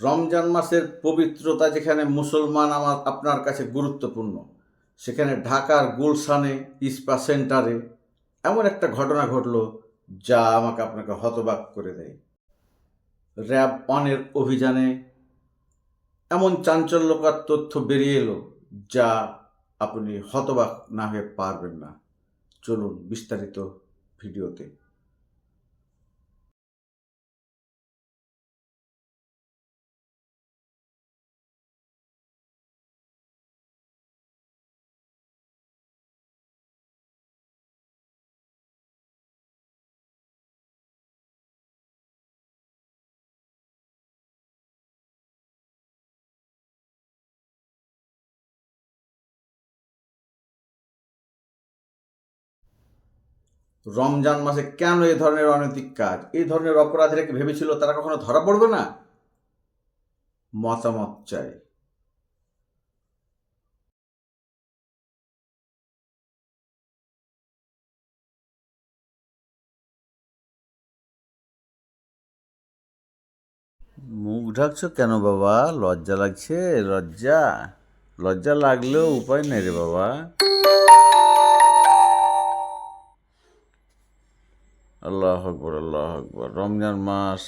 রমজান মাসের পবিত্রতা যেখানে মুসলমান আমার, আপনার কাছে গুরুত্বপূর্ণ, সেখানে ঢাকার গুলশানে ইস্পা সেন্টারে এমন একটা ঘটনা ঘটলো যা আমাকে আপনাকে হতবাক করে দেয়। র্যাব অনের অভিযানে এমন চাঞ্চল্যকর তথ্য বেরিয়ে এলো যা আপনি হতবাক না হয়ে পারবেন না। চলুন বিস্তারিত ভিডিওতে। রমজান মাসে কেন এই ধরনের অনৈতিক কাজ? এই ধরনের অপরাধীরা কি ভেবেছিল তারা কখনো ধরা পড়বে না? মতামত চাই। মুখ ঢাকছো কেন বাবা? লজ্জা লাগছে? লজ্জা? লজ্জা লাগলেও উপায় নেই রে বাবা। আল্লাহ আকবর আল্লাহ আকবর। রমজান মাস,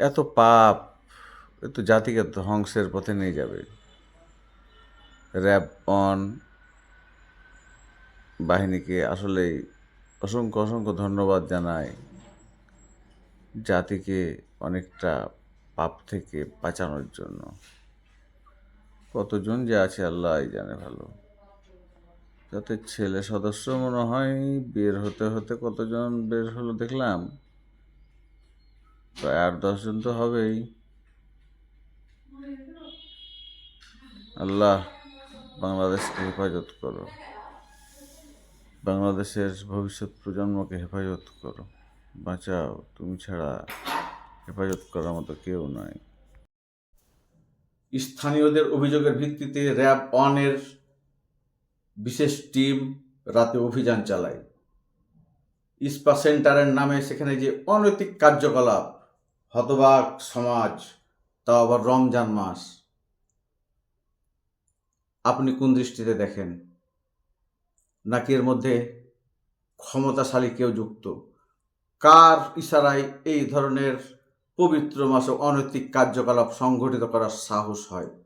এত পাপ, এ তো জাতিকে ধ্বংসের পথে নিয়ে যাবে। র্যাব অন, বাহিনীকে আসলেই অসংখ্য অসংখ্য ধন্যবাদ জানাই। জাতিকে অনেকটা পাপ থেকে বাঁচানোর জন্য। কতজন যে আছে আল্লাহ জানে ভালো। যাতে ছেলে সদস্য মনে হয় বের হতে হতে কতজন বের হলো দেখলাম। প্রায় আট দশজন তো হবেই। আল্লাহ, বাংলাদেশকে হেফাজত করো। বাংলাদেশের ভবিষ্যৎ প্রজন্মকে হেফাজত করো। বাঁচাও, তুমি ছাড়া হেফাজত করার মতো কেউ নয় স্থানীয়দের অভিযোগের ভিত্তিতে র্যাব অনের বিশেষ টিম রাতে অভিযান চালায়। ইস্পা সেন্টারের নামে সেখানে যে অনৈতিক কার্যকলাপ, হতবাক সমাজ তাও আবার রমজান মাস। আপনি কোন দৃষ্টিতে দেখেন? নাকি এর মধ্যে ক্ষমতাশালী কেউ যুক্ত? কার ইশারায় এই ধরনের পবিত্র মাসে অনৈতিক কার্যকলাপ সংঘটিত করার সাহস হয়?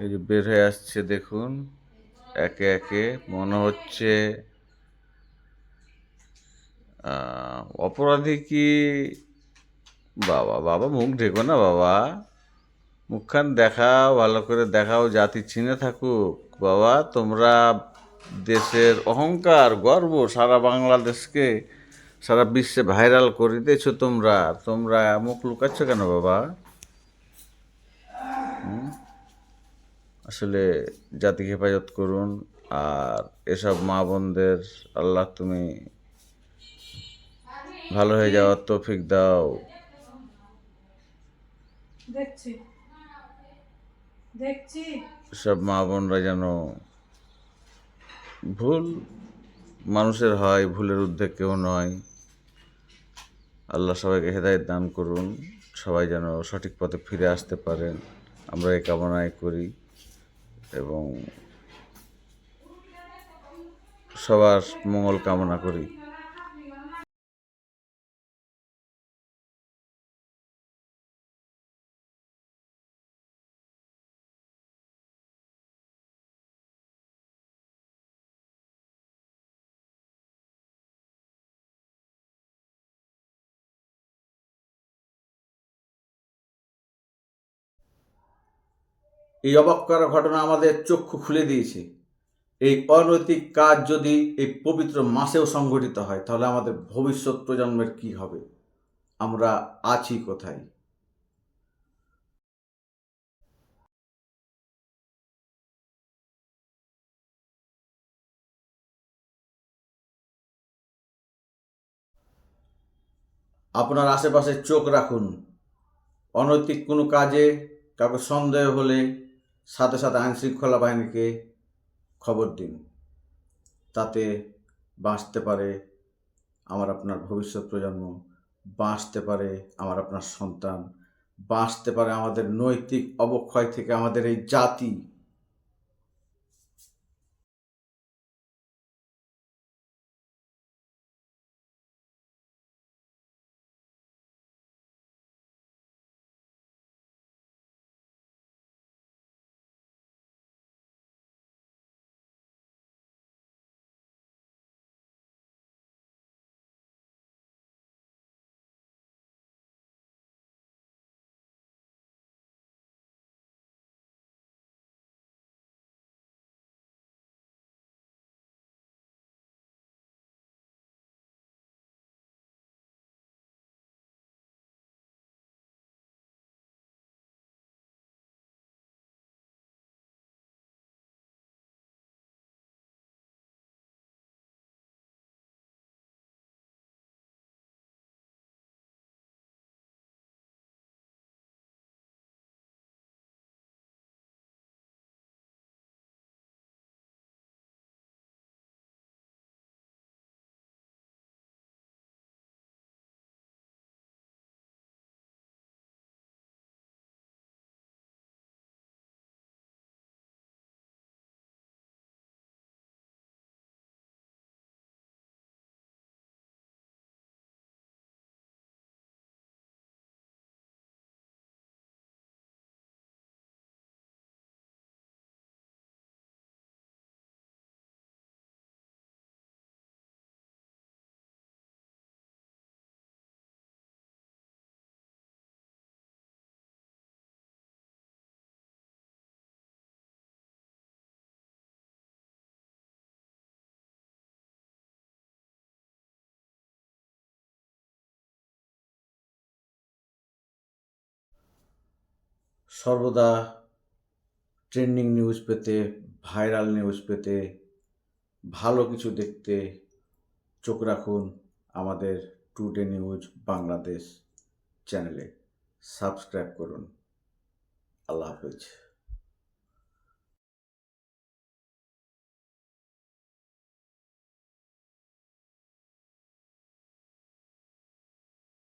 এই যে বের হয়ে আসছে, দেখুন। একে একে মনে হচ্ছে অপরাধী কি? বাবা বাবা, মুখ ঢেকো না বাবা। মুখখান দেখাও, ভালো করে দেখাও, জাতি চিনে থাকুক। বাবা, তোমরা দেশের অহংকার, গর্ব সারা বাংলাদেশকে, সারা বিশ্বে ভাইরাল করে দিয়েছ তোমরা। তোমরা মুখ লুকাচ্ছ কেন বাবা? আসলে জাতিকে হেফাজত করুন আর এসব মা বোনদের আল্লাহ তুমি ভালো হয়ে যাওয়ার তৌফিক দাও। দেখছি। দেখছি। সব মা বোনরা যেন ভুল মানুষের হয় ভুলের ঊর্ধ্বে কেউ নয়। আল্লাহ সবাইকে হেদায়ত দান করুন। সবাই যেন সঠিক পথে ফিরে আসতে পারেন। আমরা এই কামনায় করি। এবং সবার মঙ্গল কামনা করি। এই অবাক ঘটনা আমাদের চক্ষু খুলে দিয়েছে। এই অনৈতিক কাজ যদি এই পবিত্র মাসেও সংঘটিত হয়, তাহলে আমাদের ভবিষ্যৎ প্রজন্মের কি হবে? আমরা আছি কোথায়? আপনার আশেপাশে চোখ রাখুন। অনৈতিক কোনো কাজে কাউকে সন্দেহ হলে সাথে সাথে আইনশৃঙ্খলা বাহিনীকে খবর দিন। তাতে বাঁচতে পারে আমার আপনার ভবিষ্যৎ প্রজন্ম, বাঁচতে পারে আমার আপনার সন্তান, বাঁচতে পারে আমাদের নৈতিক অবক্ষয় থেকে আমাদের এই জাতি। সর্বদা ট্রেন্ডিং নিউজ পেতে ভাইরাল নিউজ পেতে, ভালো কিছু দেখতে চোখ রাখুন আমাদের টুডে নিউজ বাংলাদেশ চ্যানেলে সাবস্ক্রাইব করুন। আল্লাহ হাফেজ।